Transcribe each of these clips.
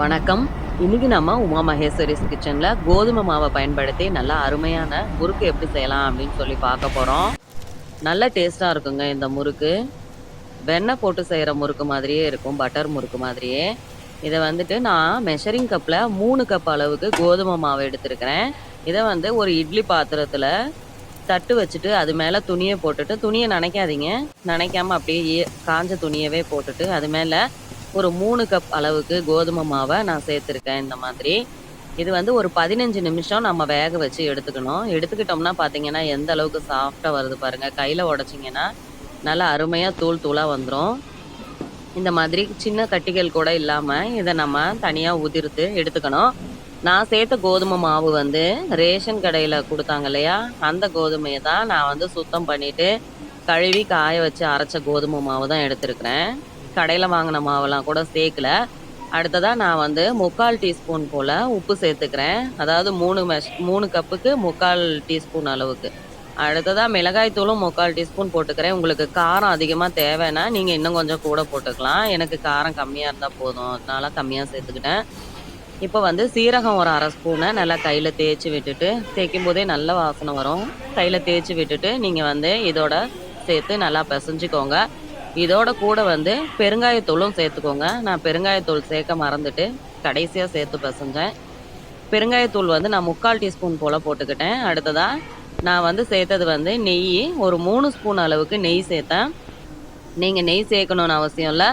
வணக்கம். இன்னைக்கு நம்ம உமா மகேஸ்வரிஸ் கிச்சனில் கோதுமை மாவை பயன்படுத்தி நல்லா அருமையான முறுக்கு எப்படி செய்யலாம் அப்படின்னு சொல்லி பார்க்க போகிறோம் நல்ல டேஸ்ட்டாக இருக்குங்க இந்த முறுக்கு. வெண்ணெய் போட்டு செய்கிற முறுக்கு மாதிரியே இருக்கும் பட்டர் முறுக்கு மாதிரியே. இதை வந்துட்டு நான் மெஷரிங் கப்பில் மூணு கப் அளவுக்கு கோதுமை மாவு எடுத்திருக்கிறேன். இதை வந்து ஒரு இட்லி பாத்திரத்தில் தட்டு வச்சுட்டு அது மேலே துணியை போட்டுட்டு துணியை நனைக்காதீங்க. நினைக்காம அப்படியே காஞ்ச துணியவே போட்டுட்டு அது மேலே ஒரு மூணு கப் அளவுக்கு கோதுமை மாவை நான் சேர்த்துருக்கேன் இந்த மாதிரி. இது வந்து ஒரு பதினஞ்சு நிமிஷம் நம்ம வேக வச்சு எடுத்துக்கணும். எடுத்துக்கிட்டோம்னா பார்த்தீங்கன்னா எந்த அளவுக்கு சாஃப்டாக வருது பாருங்கள் கையில் உடச்சிங்கன்னா நல்லா அருமையாக தூள் தூளாக வந்துடும் இந்த மாதிரி சின்ன கட்டிகள் கூட இல்லாமல் இதை நம்ம தனியாக உதிர்த்து எடுத்துக்கணும். நான் சேர்த்த கோதுமை மாவு வந்து ரேஷன் கடையில் கொடுத்தாங்க இல்லையா? அந்த கோதுமையை தான் நான் வந்து சுத்தம் பண்ணிட்டு கழுவி காய வச்சு அரைச்ச கோதுமை மாவு தான் எடுத்துருக்குறேன். கடையில் வாங்கின மாவெல்லாம் கூட சேர்க்கல. அடுத்ததாக நான் வந்து முக்கால் டீஸ்பூன் போல் உப்பு சேர்த்துக்கிறேன். அதாவது மூணு மெஷ் மூணு கப்புக்கு முக்கால் டீஸ்பூன் அளவுக்கு. அடுத்ததாக மிளகாய் தூளும் முக்கால் டீஸ்பூன் போட்டுக்கிறேன். உங்களுக்கு காரம் அதிகமாக தேவைன்னா நீங்கள் இன்னும் கொஞ்சம் கூட போட்டுக்கலாம். எனக்கு காரம் கம்மியாக இருந்தால் போதும். அதனால கம்மியாக சேர்த்துக்கிட்டேன். இப்போ வந்து சீரகம் ஒரு அரை ஸ்பூனை நல்லா கையில் தேய்ச்சி விட்டுட்டு தேய்க்கும் போதே நல்ல வாசனை வரும். கையில் தேய்ச்சி விட்டுட்டு நீங்கள் வந்து இதோட சேர்த்து நல்லா பிசைஞ்சுக்கோங்க. இதோட கூட வந்து பெருங்காயத்தூளும் சேர்த்துக்கோங்க. நான் பெருங்காயத்தூள் சேர்க்க மறந்துட்டு கடைசியாக சேர்த்து பசஞ்சேன். பெருங்காயத்தூள் வந்து நான் முக்கால் டீஸ்பூன் போல் போட்டுக்கிட்டேன். அடுத்ததாக நான் வந்து சேர்த்தது வந்து நெய். ஒரு மூணு ஸ்பூன் அளவுக்கு நெய் சேர்த்தேன். நீங்கள் நெய் சேர்க்கணும்னு அவசியம் இல்லை.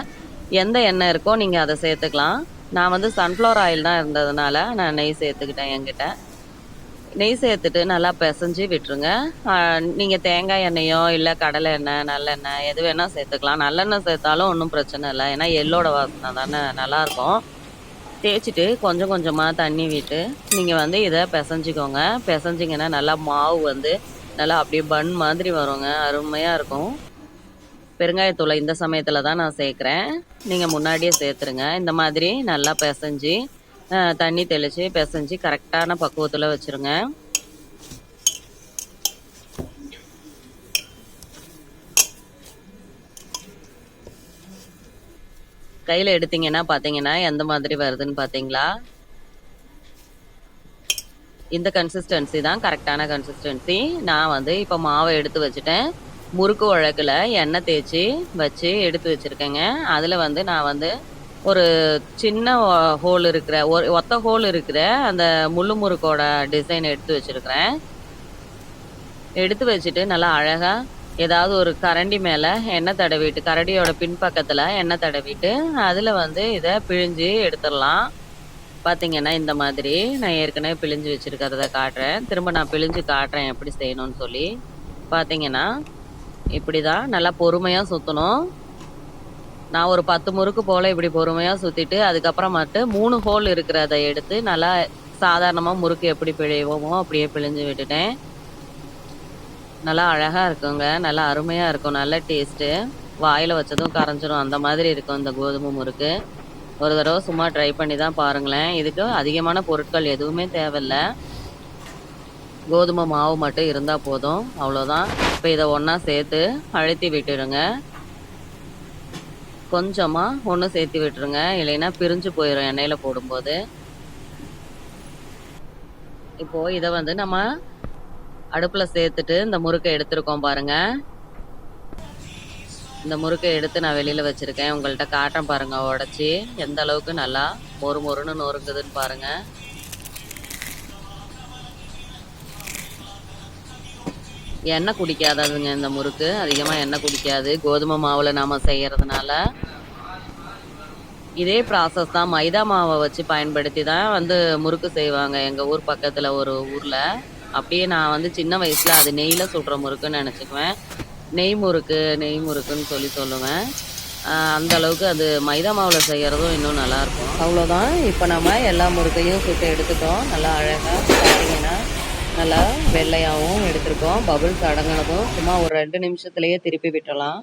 எந்த எண்ணெய் இருக்கோ நீங்கள் அதை சேர்த்துக்கலாம். நான் வந்து சன்ஃப்ளவர் ஆயில் தான் இருந்ததுனால நான் நெய் சேர்த்துக்கிட்டேன் என்கிட்ட. நெய் சேர்த்துட்டு நல்லா பிசைஞ்சு விட்டுருங்க. நீங்கள் தேங்காய் எண்ணெயோ இல்லை கடலை எண்ணெய் நல்லெண்ணெய் எது வேணால் சேர்த்துக்கலாம். நல்லெண்ணெய் சேர்த்தாலும் ஒன்றும் பிரச்சனை இல்லை. ஏன்னா எள்ளோட வாசனை தானே நல்லாயிருக்கும் தேய்ச்சிட்டு கொஞ்சம் கொஞ்சமாக தண்ணி விட்டு நீங்கள் வந்து இதை பிசைஞ்சிக்கோங்க. பிசைஞ்சிங்கன்னா நல்லா மாவு வந்து நல்லா அப்படியே பன் மாதிரி வருங்க. அருமையாக இருக்கும். பெருங்காயத்தூளை இந்த சமயத்தில் தான் நான் சேர்க்குறேன். நீங்கள் முன்னாடியே சேர்த்துருங்க. இந்த மாதிரி நல்லா பிசைஞ்சு தண்ணி தெளித்து பிசைஞ்சு கரெக்டான பக்குவத்தில் வச்சுருங்க. கையில் எடுத்தீங்கன்னா பார்த்தீங்கன்னா எந்த மாதிரி வருதுன்னு பார்த்தீங்களா இந்த கன்சிஸ்டன்சி தான் கரெக்டான கன்சிஸ்டன்சி நான் வந்து இப்போ மாவை எடுத்து வச்சுட்டேன். முறுக்கு உழக்கில் எண்ணெய் தேய்ச்சி வச்சு எடுத்து வச்சுருக்கேங்க. அதில் வந்து நான் வந்து ஒரு சின்ன ஹோல் இருக்கிற ஒரு ஒத்த ஹோல் இருக்கிற அந்த முள்ளு முறுக்கோட டிசைன் எடுத்து வச்சுருக்கிறேன். எடுத்து வச்சுட்டு நல்லா அழகாக ஏதாவது ஒரு கரண்டி மேலே எண்ணெய் தடவிட்டு கரண்டியோட பின்பக்கத்தில் எண்ணெய் தடவிட்டு அதில் வந்து இதை பிழிஞ்சு எடுத்துடலாம். பார்த்தீங்கன்னா இந்த மாதிரி நான் ஏற்கனவே பிழிஞ்சு வச்சுருக்கிறத காட்டுறேன். திரும்ப நான் பிழிஞ்சு காட்டுறேன் எப்படி செய்யணும்னு சொல்லி. பார்த்தீங்கன்னா இப்படி தான் நல்லா பொறுமையாக சுற்றணும் நான் ஒரு பத்து முறுக்கு போல் இப்படி பொறுமையாக சுற்றிட்டு அதுக்கப்புறம் மட்டும் மூணு ஹோல் இருக்கிறத எடுத்து நல்லா சாதாரணமாக முறுக்கு எப்படி பிழைவோமோ அப்படியே பிழிஞ்சு விட்டுட்டேன். நல்லா அழகாக இருக்குங்க. நல்லா அருமையாக இருக்கும். நல்ல டேஸ்ட்டு வாயில் வச்சதும் கரைஞ்சிரும். அந்த மாதிரி இருக்கும் இந்த கோதுமை முறுக்கு. ஒரு தடவை சும்மா ட்ரை பண்ணி தான் பாருங்களேன். இதுக்கு அதிகமான பொருட்கள் எதுவுமே தேவையில்ல. கோதுமை மாவு மட்டும் இருந்தால் போதும். அவ்வளோதான் இப்போ இதை ஒன்றா சேர்த்து அழுத்தி விட்டுடுங்க. கொஞ்சமாக ஒன்று சேர்த்து விட்டுருங்க. இல்லைன்னா பிரிஞ்சு போயிடும் எண்ணெயில் போடும்போது. இப்போது இதை வந்து நம்ம அடுப்பில் சேர்த்துட்டு இந்த முறுக்கை எடுத்திருக்கோம் பாருங்க. இந்த முறுக்கை எடுத்து நான் வெளியில் வச்சுருக்கேன். உங்கள்கிட்ட காட்டுறேன் பாருங்க உடச்சி. எந்த அளவுக்கு நல்லா மொறு மொறுன்னு நொறுக்குதுன்னு பாருங்க. எண்ணெய் குடிக்காததுங்க இந்த முறுக்கு. அதிகமாக எண்ணெய் குடிக்காது. கோதுமை மாவில் நாம் செய்கிறதுனால இதே ப்ராசஸ் தான் மைதா மாவை வச்சு பயன்படுத்தி தான் வந்து முறுக்கு செய்வாங்க. எங்கள் ஊர் பக்கத்தில் ஒரு ஊரில். அப்படியே நான் வந்து சின்ன வயசில் அது நெய்யில் சுடுற முறுக்குன்னு நினச்சிக்குவேன். நெய் முறுக்கு நெய் முறுக்குன்னு சொல்லி சொல்லுவேன். அந்த அளவுக்கு அது மைதா மாவில் செய்கிறதும் இன்னும் நல்லாயிருக்கும் அவ்வளோதான் இப்போ நம்ம எல்லா முறுக்கையும் சுட்டு எடுத்துட்டோம். நல்லா அழகாக பார்த்தீங்கன்னா நல்லா வெள்ளையாகவும் எடுத்திருக்கோம். பபுள்ஸ் அடங்கினதும் சும்மா ஒரு ரெண்டு நிமிஷத்துலேயே திருப்பி விட்டுறலாம்.